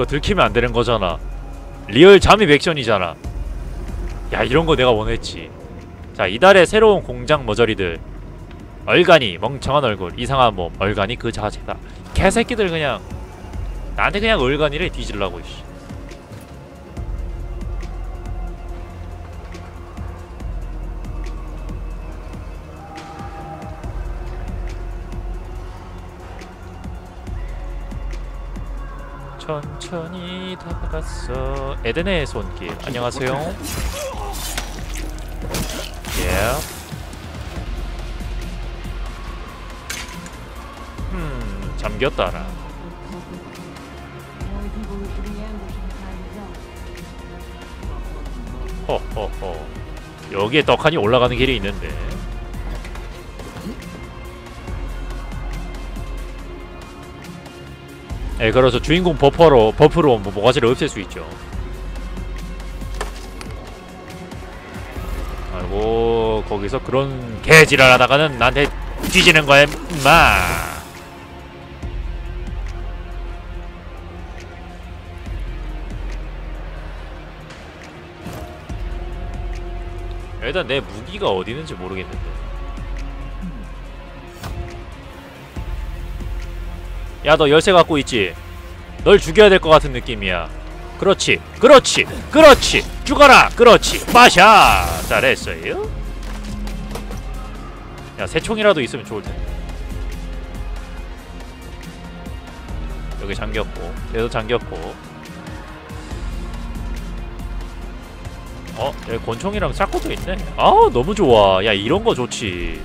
이거 들키면 안 되는 거잖아. 리얼 잠입 액션이잖아. 야 이런 거 내가 원했지. 자 이달의 새로운 공장 머저리들. 얼간이 멍청한 얼굴. 이상한 몸. 얼간이 그 자체다. 개새끼들 그냥. 나한테 그냥 얼간이래 뒤질라고 씨. 천천히 다가갔어. 에덴의 손길. 안녕하세요. 예. 음, 잠겼다 나. The only people who should be ambushing the is us. 허허허. 여기에 떡하니 올라가는 길이 있는데 예, 그래서 주인공 버퍼로 버프로 뭐 모가지를 없앨 수 있죠. 아이고 거기서 그런 개지랄 하다가는 나한테 뒤지는 거야, 임마. 일단 내 무기가 어디 있는지 모르겠는데. 야, 너 열쇠 갖고 있지? 널 죽여야 될 것 같은 느낌이야. 그렇지, 그렇지, 그렇지! 죽어라! 그렇지! 마샤! 잘했어요? 야, 새 총이라도 있으면 좋을 텐데. 여기 잠겼고, 얘도 잠겼고. 어, 여기 권총이랑 짝고도 있네. 아, 너무 좋아. 야, 이런 거 좋지.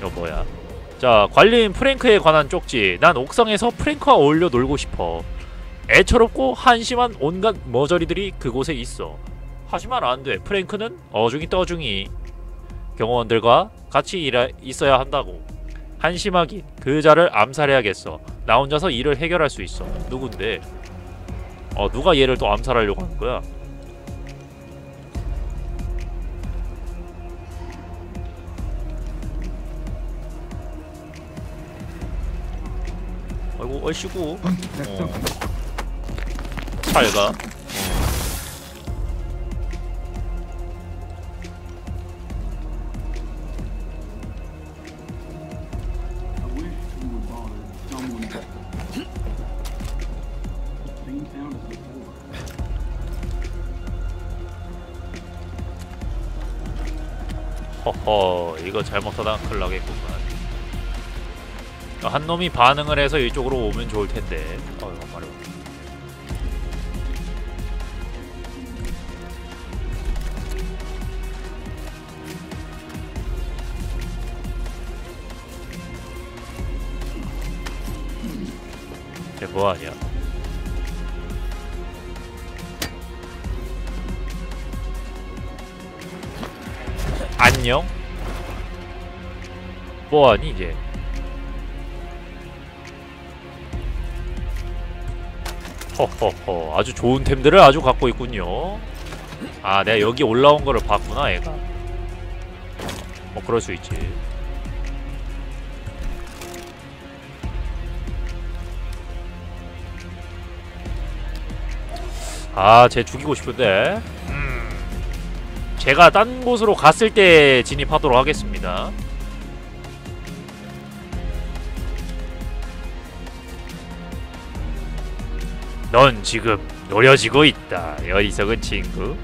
이거 뭐야? 자, 관리인 프랭크에 관한 쪽지. 난 옥상에서 프랭크와 어울려 놀고 싶어. 애처롭고 한심한 온갖 머저리들이 그곳에 있어. 하지만 안 돼. 프랭크는 어중이 떠중이 경호원들과 같이 일하, 있어야 한다고. 한심하긴 그 자를 암살해야겠어. 나 혼자서 일을 해결할 수 있어. 누군데? 어, 누가 얘를 또 암살하려고 하는 거야? 얼씨구. 어. 잘 가. I wish you would bother someone better. Same sound as before. 허허 이거 잘못하다 큰일 나겠구만 한 놈이 반응을 해서 이쪽으로 오면 좋을 텐데. 어휴 말이야 쟤 뭐하냐? 안녕? 뭐하니 이제 허허허 아주 좋은 템들을 아주 갖고 있군요. 아 내가 여기 올라온 거를 봤구나 얘가. 뭐 그럴 수 있지. 아쟤 죽이고 싶은데. 음. 제가 딴 곳으로 갔을 때 진입하도록 하겠습니다 넌 지금 노려지고 있다. 어리석은 친구.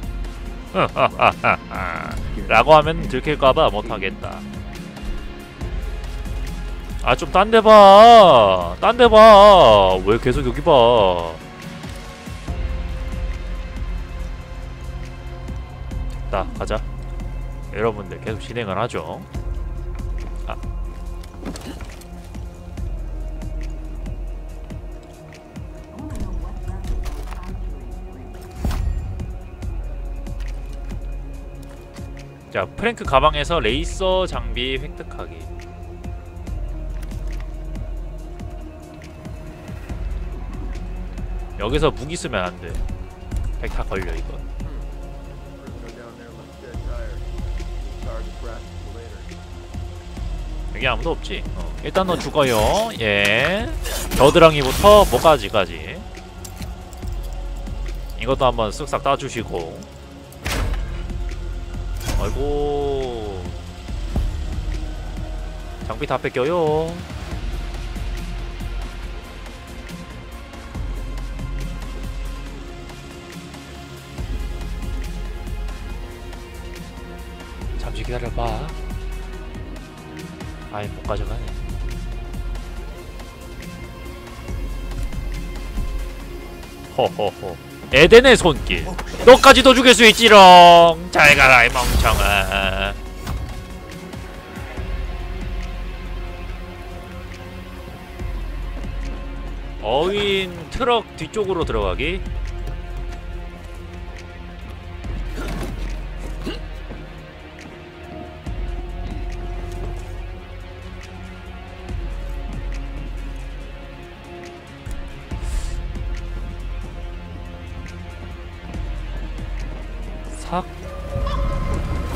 라고 하면 들킬까봐 못하겠다. 아, 좀 딴 데 봐. 딴 데 봐. 왜 계속 여기 봐. 자, 가자. 여러분들 계속 진행을 하죠. 아. 자, 프랭크 가방에서 레이서 장비 획득하기. 여기서 무기 쓰면 안 돼. 핵다 걸려 이거. 여기 아무도 없지 어. 일단 너 죽어요 예 겨드랑이부터 목까지까지 이것도 한번 쓱싹 따주시고 아이고. 장비 다 뺏겨요. 잠시 기다려봐. 아이 못 가져가네. 호호호 에덴의 손길. 너까지도 죽일 수 있지롱. 잘 가라 이 멍청아. 어윈 트럭 뒤쪽으로 들어가기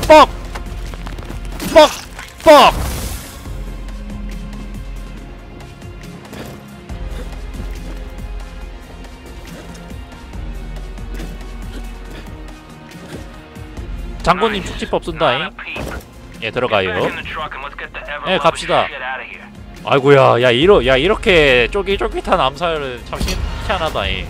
뻑! 뻑! 뻑! 장군님 축지법 쓴다잉 예 들어가요 예, 갑시다. 아이고야 야 이러 야 이렇게 쫄깃쫄깃한 암살은 참 희- 희한하다잉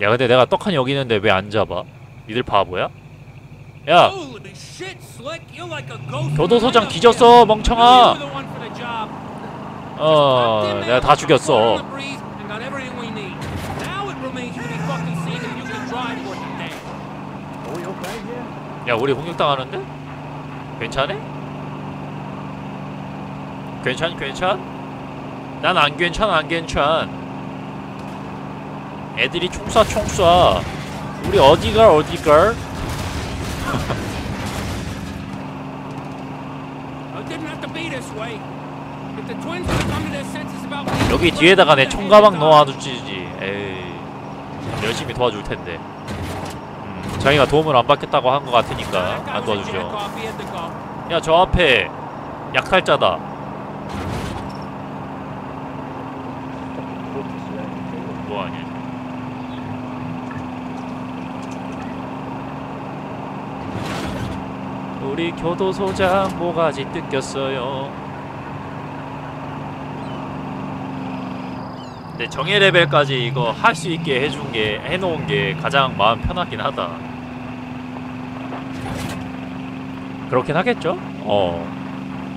야 근데 내가 떡하니 여기 있는데 왜 안 잡아? 니들 바보야? 야. 교도소장 뒤졌어 멍청아. 어 내가 다 죽였어. 야 우리 공격당하는데? 괜찮아? 괜찮 괜찮? 난 안 괜찮 안 괜찮 애들이 총쏴 총쏴 우리 어디가 어디가 여기 뒤에다가 내 총가방 넣어두지 에이 열심히 도와줄 텐데 음, 자기가 도움을 안 받겠다고 한 것 같으니까 안 도와주죠. 야 저 앞에 약탈자다 뭐하냐 우리 교도소장 모가지 뜯겼어요 근데 정예 레벨까지 이거 할 수 있게 해준 게 해놓은 게 가장 마음 편하긴 하다 그렇긴 하겠죠? 어.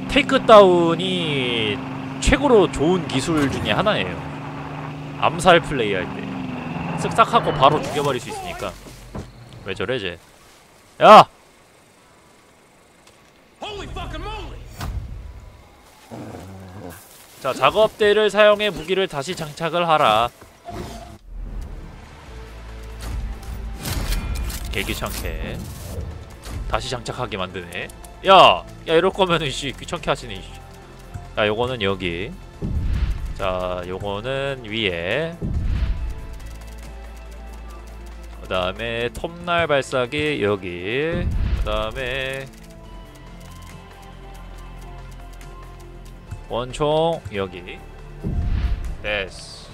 테이크다운이 최고로 좋은 기술 중에 하나예요. 암살 플레이 할 때. 쓱싹 하고 바로 죽여버릴 수 있으니까. 왜 저래, 쟤? 야! 자, 작업대를 사용해 무기를 다시 장착을 하라. 개귀찮게. 다시 장착하게 만드네. 야! 야, 이럴 거면은, 씨, 귀찮게 하시네, 씨. 자, 요거는 여기. 자, 요거는 위에. 그 다음에 톱날 발사기 여기. 그 다음에 원총 여기. 됐어.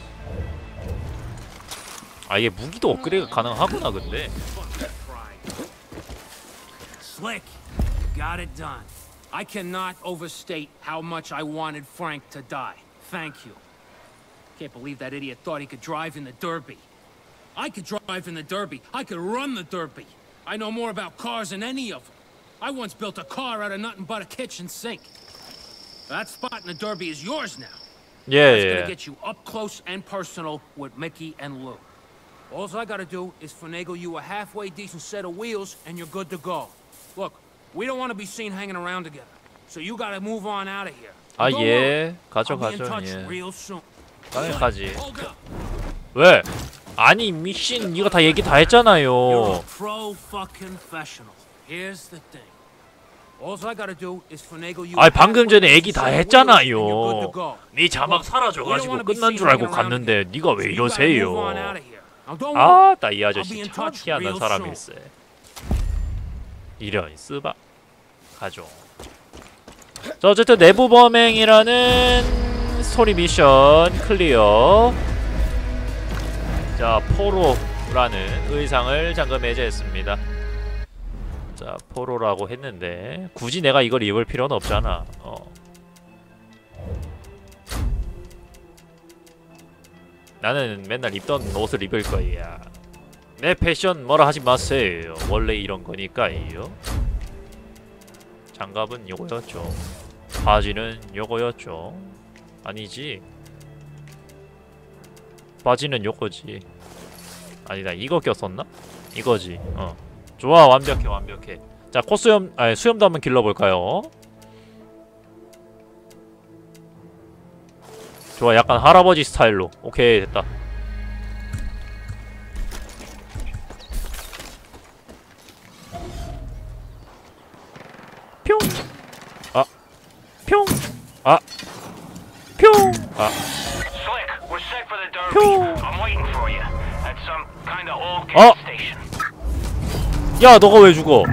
아 이게 무기도 업그레이드 가능하구나 근데. Slick, you got it done. I cannot overstate how much I wanted Frank to die. Thank you. Can't believe that idiot thought he could drive in the Derby. I could drive in the Derby. I could run the Derby. I know more about cars than any of them. I once built a car out of nothing but a kitchen sink. That spot in the Derby is yours now. That's 예 gonna 예. get you up close and personal with Mickey and Lou. All I gotta do is finagle you a halfway decent set of wheels, and you're good to go. Look, we don't want to be seen hanging around together, so you gotta move on out of here. 아 Don't worry, 예. 가죠 I'll be in 가죠 touch 예. real soon. 당연하지. Hold up. 왜? 아니 미신 이거 다 얘기 다 You're a 했잖아요. 아이, 방금 전에 애기 다 했잖아요. 네 자막 사라져가지고 끝난 줄 알고 갔는데 네가 왜 이러세요? 아따 이 아저씨 참 희한한 사람일세. 이런 쓰바. 가죠 자 어쨌든 내부 범행이라는 스토리 미션 클리어. 자 포로라는 의상을 잠금 해제했습니다 자 포로라고 했는데 굳이 내가 이걸 입을 필요는 없잖아 어. 나는 맨날 입던 옷을 입을 거야 내 패션 뭐라 하지 마세요. 원래 이런 거니까요. 장갑은 요거였죠. 바지는 요거였죠. 아니지. 바지는 요거지. 아니다. 이거 꼈었나? 이거지. 어. 좋아. 완벽해. 완벽해. 자, 코수염 아니 수염도 한번 길러 볼까요? 좋아. 약간 할아버지 스타일로. 오케이. 됐다. 뿅. 아. 뿅. 아. 뿅. 아. Slick, we're 야, 너가 왜 죽어?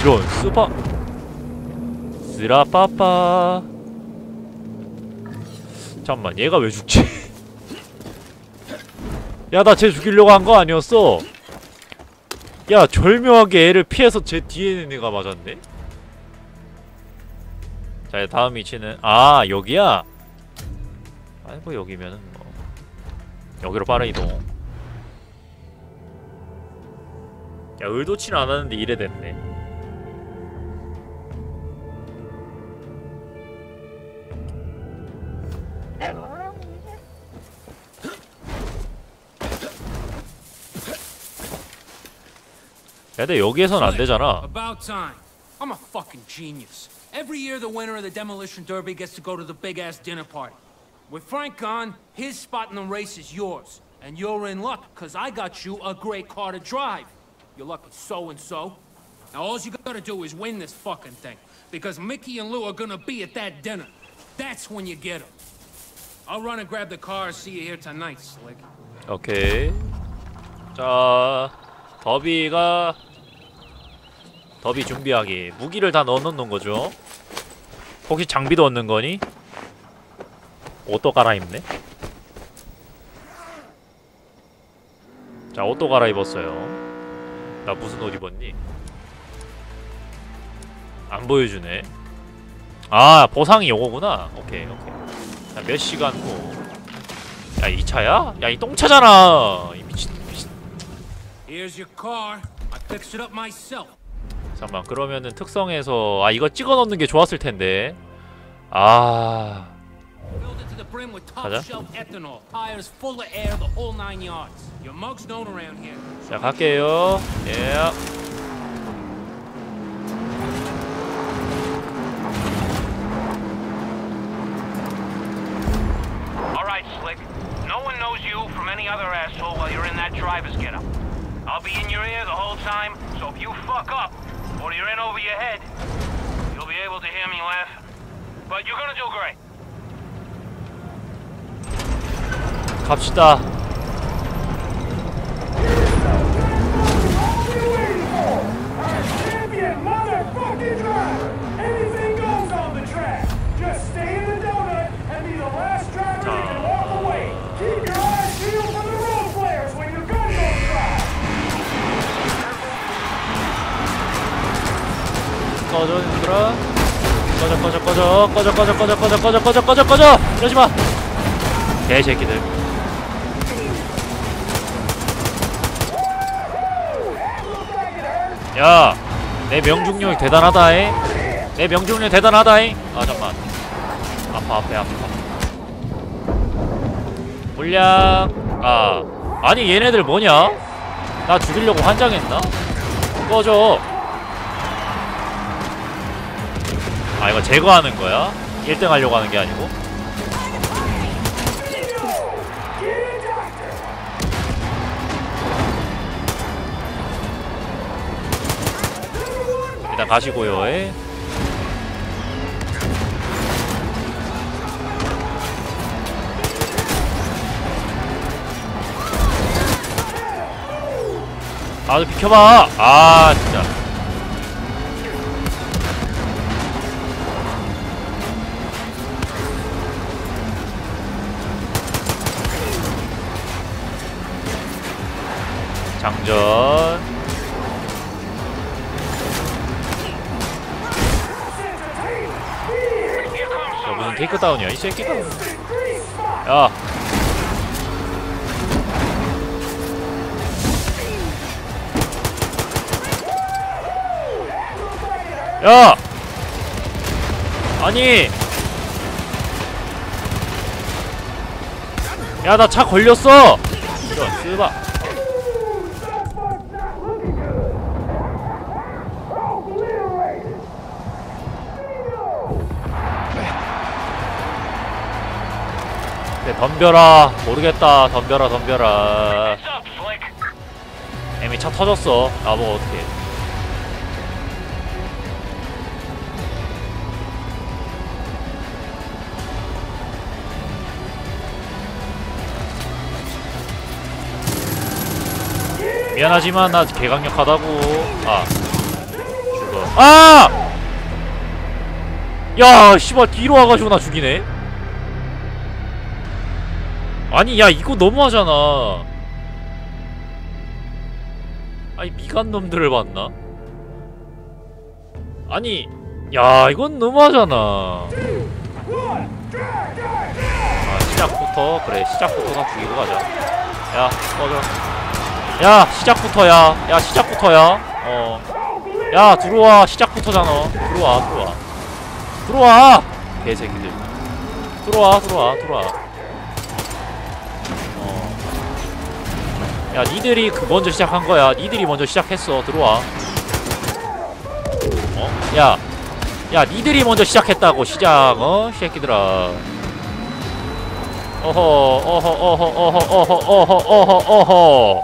이런 스파. 쓰라빠빠. 잠만, 얘가 왜 죽지? 야, 나 쟤 죽이려고 한 거 아니었어? 야, 절묘하게 애를 피해서 제 뒤에 있는 애가 맞았네? 자, 다음 위치는 아, 여기야? 아이고, 여기면은 뭐 여기로 빠른 이동 야 의도치는 않았는데 이래 됐네 야 근데 여기에선 안 되잖아 About time. I'm a fucking genius. Every year, the winner of the demolition derby gets to go to the big ass dinner party. With Frank gone, his spot in the race is yours. And you're in luck, because I got you a great car to drive. You're lucky so and so. Now, all you gotta do is win this fucking thing. Because Mickey and Lou are gonna be at that dinner. That's when you get them. I'll run and grab the car. See you here tonight, Slick. 오케이 자 더비가 더비 준비하기 무기를 다 넣어놓는 거죠 혹시 장비도 얻는 거니? 옷도 갈아입네 자 옷도 갈아입었어요 나 무슨 옷 입었니? 안 보여주네. 아 보상이 요거구나. 오케이 오케이. 자몇 시간 후. 야 이 차야? 야 이 똥차잖아. 이 미친 미친. 잠깐만 그러면은 특성에서 아 이거 찍어 넣는 게 좋았을 텐데. 아 brim with top 가자. shelf ethanol. Tires full of air, the whole nine yards. Your mug's known around here. 자 갈게요 예 All right, Slick. No one knows you from any other asshole while you're in that driver's getup. I'll be in your ear the whole time, so if you fuck up or you're in over your head, you'll be able to hear me laugh. But you're gonna do great. 갑시다! 꺼져 얘들아 꺼져 꺼져 꺼져 꺼져 꺼져 꺼져 꺼져 꺼져 꺼져 꺼져 꺼져 이러지마 개새끼들 야 내 명중률 대단하다잉. 내 명중률 대단하다잉. 아 잠만. 아파 앞에 아파. 물량. 아 아니 얘네들 뭐냐? 나 죽이려고 환장했나? 꺼져. 아 이거 제거하는 거야? 1등 하려고 하는 게 아니고? 그냥 가시고요. 예. 아, 좀 비켜봐. 아, 진짜. 장전. 테이크다운이야, 이 새끼가. 야. 야! 아니! 야, 나 차 걸렸어! 이런, 쓰바. 덤벼라. 모르겠다. 덤벼라, 덤벼라. 이미 차 터졌어. 나보고 어떡해. 미안하지만 나 개강력하다고. 아. 죽어. 아! 야, 씨발 뒤로 와가지고 나 죽이네. 아니, 야 이거 너무하잖아. 아니 미간 놈들을 봤나? 아니 야 이건 너무하잖아. 아 시작부터 그래 시작부터 죽이고 가자. 야 꺼져. 야 시작부터야. 야 시작부터야. 어야 들어와. 시작부터잖아. 들어와 들어와. 들어와 개새끼들. 들어와 들어와 들어와 야 니들이 그 먼저 시작한 거야 니들이 먼저 시작했어 들어와 어? 야, 야, 니들이 먼저 시작했다고 시작, 어, 이 새끼들아. 어허, 어허, 어허, 어허, 어허, 어허, 어허, 어허.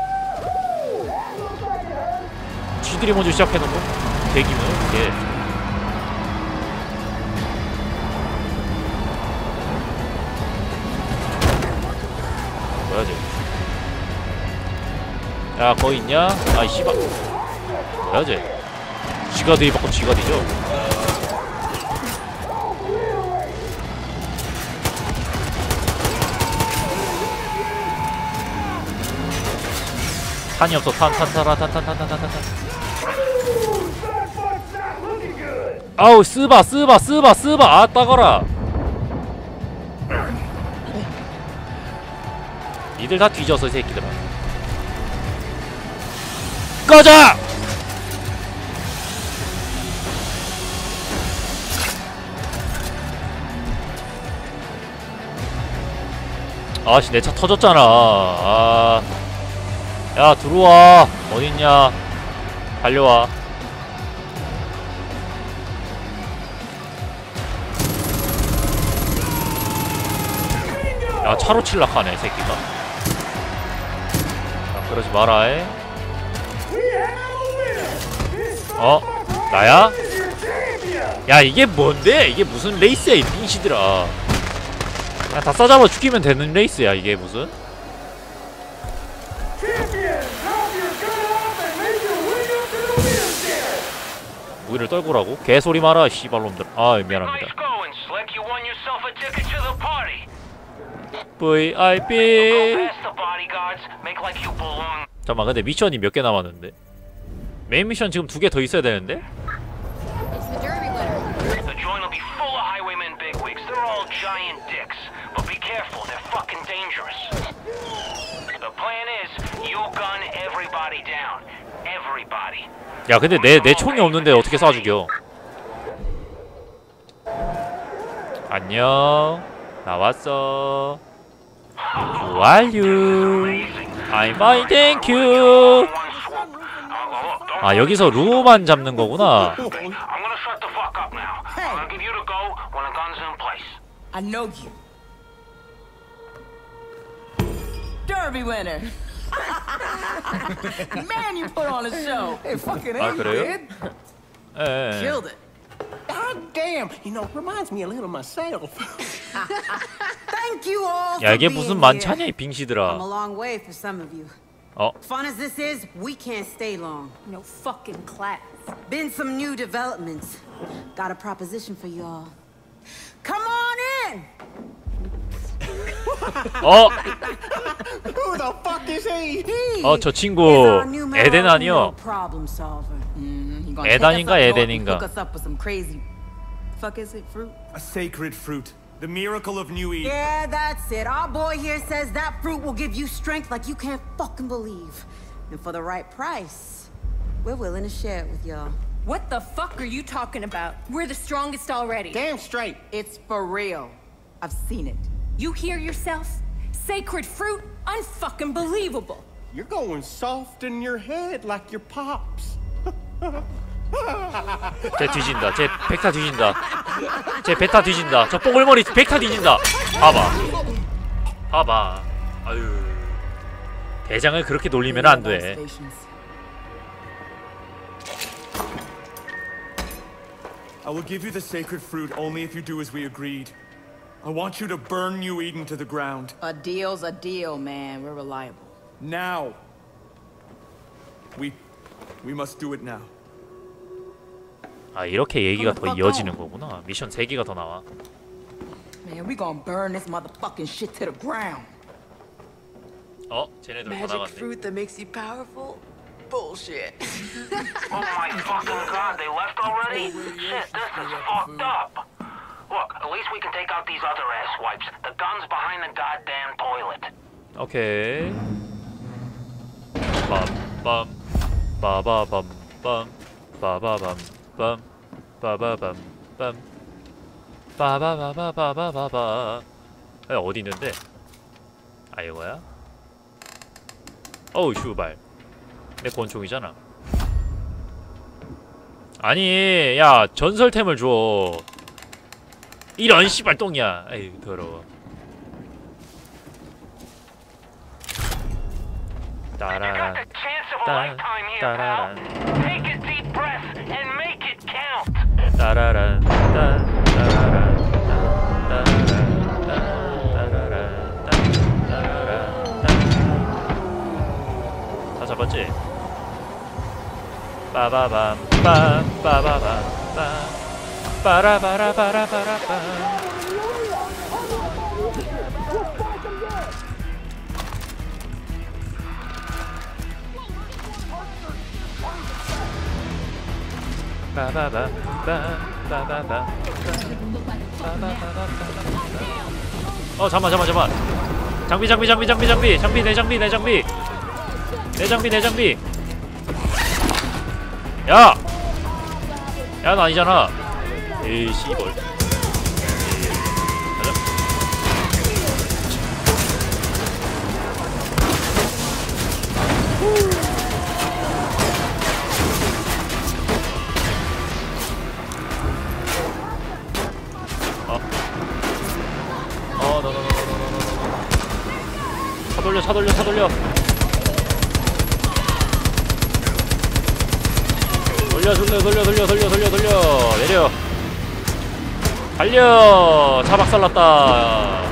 지들이 먼저 시작해놓고 대기면 이게. 야, 거기 있냐? 아이 씨발. 뭐야 쟤? 지가 들이받고 지가 뒤져 탄이 없어 탄탄탄탄탄탄탄탄탄 아우 쓰바 쓰바 쓰바 쓰바 아 따거라 니들 다 뒤져서 이 새끼들아 꺼져! 아씨 내 차 터졌잖아 아. 야 들어와 어딨냐 달려와 야 차로 칠락하네 새끼가 야, 그러지 마라 에. 어? 나야? 야 이게 뭔데? 이게 무슨 레이스야 이 빙시들아 그냥 다 싸잡아 죽이면 되는 레이스야 이게 무슨 무기를 떨구라고? 개소리 마라 씨발놈들 아 미안합니다. VIP. 잠깐만 근데 미션이 몇 개 남았는데? 메인 미션 지금 두 개 더 있어야 되는데? 야 근데 내, 내 총이 없는데 어떻게 쏴 죽여 안녕. 나왔어. 좋아요 I'm fine thank you. 아 여기서 루만 잡는 거구나. 아 그래요? 예, 예. 야 이게 무슨 만찬이야 빙시들아. long way for some of you. 어 Fun as this is, we can't stay long. No fucking class. Been some new developments. Got a proposition for y'all. Come on in! 어! Who the fuck is he? He 어, 저 is 친구 our new 에덴 아니요? problem solver. He gonna take us 에단인가 up north and 에덴인가? Hook us up with some crazy. Fuck is it fruit? A sacred fruit. The miracle of New Eden. Yeah, that's it. Our boy here says that fruit will give you strength like you can't fucking believe. And for the right price, we're willing to share it with y'all. What the fuck are you talking about? We're the strongest already. Damn straight. It's for real. I've seen it. You hear yourself? Sacred fruit? Unfucking believable. You're going soft in your head like your pops. 쟤 뒤진다 쟤 백타 뒤진다 쟤 베타 뒤진다 저 뽀글머리 백타 뒤진다 봐봐 봐봐 아유 대장을 그렇게 놀리면 안돼 Stations. I will give you the sacred fruit only if you do as we agreed. I want you to burn New Eden to the ground. A deal's a deal, man. We're reliable. Now. We. We must do it now. 아 이렇게 얘기가 더 이어지는 거구나 미션 3개가 더 나와 Man, we gonna burn this motherfucking shit to the ground. 어? 쟤네들 다 나갔네 that makes you powerful? Bullshit. Oh my fucking god, they left already? Shit, this is fucked up. Look, at least we can take out these other ass wipes. The gun's behind the goddamn toilet. 오케이 빰빰 빠바밤빰 빠바밤 빰 빠바밤 빰 빠바바바바바바바 아, 어디 있는데? 아 이거야? 어우 슈발 내 권총이잖아 아니 야 전설템을 줘 이런 씨발 똥이야 에이 더러워 따라란. 따라란 딴다 잡았지? 빠바밤 빰 빠바밤 빰 빠라바라바라바라밤 빰 빠바밤 어 잠만 잠만 잠만 장비 장비 장비 장비 장비 장비 내 장비 내 장비 내 장비 내 장비 야! 야너 아니잖아 에이 씨벌 차 돌려. 돌려, 돌려, 돌려, 돌려, 돌려, 돌려, 돌려. 내려. 달려. 차 박살났다.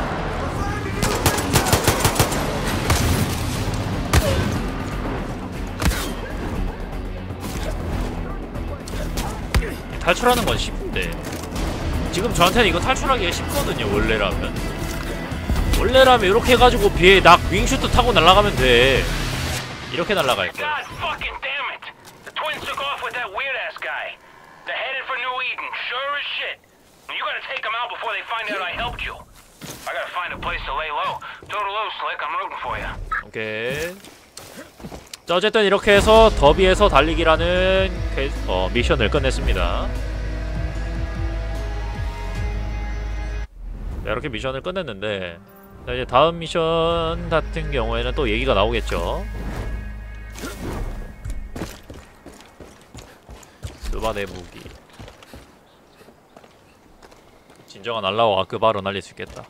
탈출하는 건 쉽은데. 지금 저한테는 이거 탈출하기가 쉽거든요 원래라면 원래라면 이렇게 해가지고 비에 낙 윙슈트 타고 날아가면 돼 이렇게 날아갈 거야. 오케이 자 어쨌든 이렇게 해서 더비에서 달리기라는 퀘- 어, 미션을 끝냈습니다 자, 이렇게 미션을 끝냈는데 자, 이제 다음 미션 같은 경우에는 또 얘기가 나오겠죠. 스바네 무기. 진정한 알라와 아크바로 날릴 수 있겠다